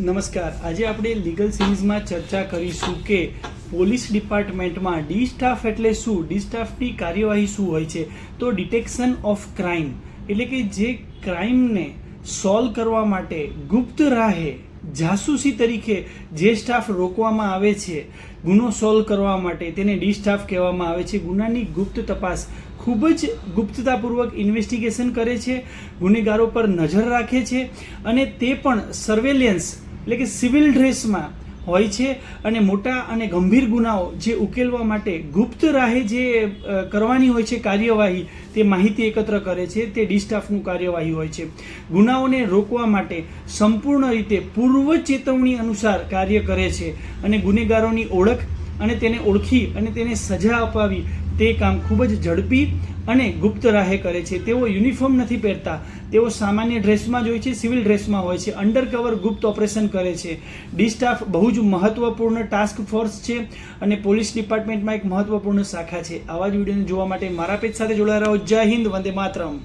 નમસ્કાર. આજે આપણે લીગલ સિરીઝમાં ચર્ચા કરીશું કે પોલીસ ડિપાર્ટમેન્ટમાં ડી સ્ટાફ એટલે શું? ડી સ્ટાફની કાર્યવાહી શું હોય છે? તો ડિટેક્શન ઓફ ક્રાઇમ, એટલે કે જે ક્રાઇમને સોલ્વ કરવા માટે ગુપ્ત રાહે જાસૂસી તરીકે જે સ્ટાફ રોકવામાં આવે છે, ગુનો સોલ્વ કરવા માટે તેને ડી સ્ટાફ કહેવામાં આવે છે. ગુનાની ગુપ્ત તપાસ ખૂબ જ ગુપ્તતાપૂર્વક ઇન્વેસ્ટિગેશન કરે છે, ગુનેગારો પર નજર રાખે છે અને તે પણ સર્વેલિયન્સ એટલે કે સિવિલ ડ્રેસમાં હોય છે અને મોટા અને ગંભીર ગુનાઓ જે ઉકેલવા માટે ગુપ્ત રાહે જે કરવાની હોય છે કાર્યવાહી, તે માહિતી એકત્ર કરે છે, તે ડિસ્ટાફનું કાર્યવાહી હોય છે. ગુનાઓને રોકવા માટે સંપૂર્ણ રીતે પૂર્વ ચેતવણી અનુસાર કાર્ય કરે છે અને ગુનેગારોની ઓળખ અને તેને ઓળખી અને તેને સજા અપાવી તે કામ ખૂબ જ ઝડપી અને ગુપ્ત રાહે કરે છે. તેઓ યુનિફોર્મ નથી પહેરતા. તેઓ સામાન્ય ડ્રેસમાં જ હોય છે, સિવિલ ડ્રેસમાં હોય છે. અંડરકવર ગુપ્ત ઓપરેશન કરે છે. ડિસ્ટાફ બહુ જ મહત્વપૂર્ણ ટાસ્ક ફોર્સ છે અને પોલીસ ડિપાર્ટમેન્ટમાં એક મહત્વપૂર્ણ શાખા છે. આવા જ વિડીયોને જોવા માટે મારા પેજ સાથે જોડાયા રહો. જય હિન્દ, વંદે માતરમ.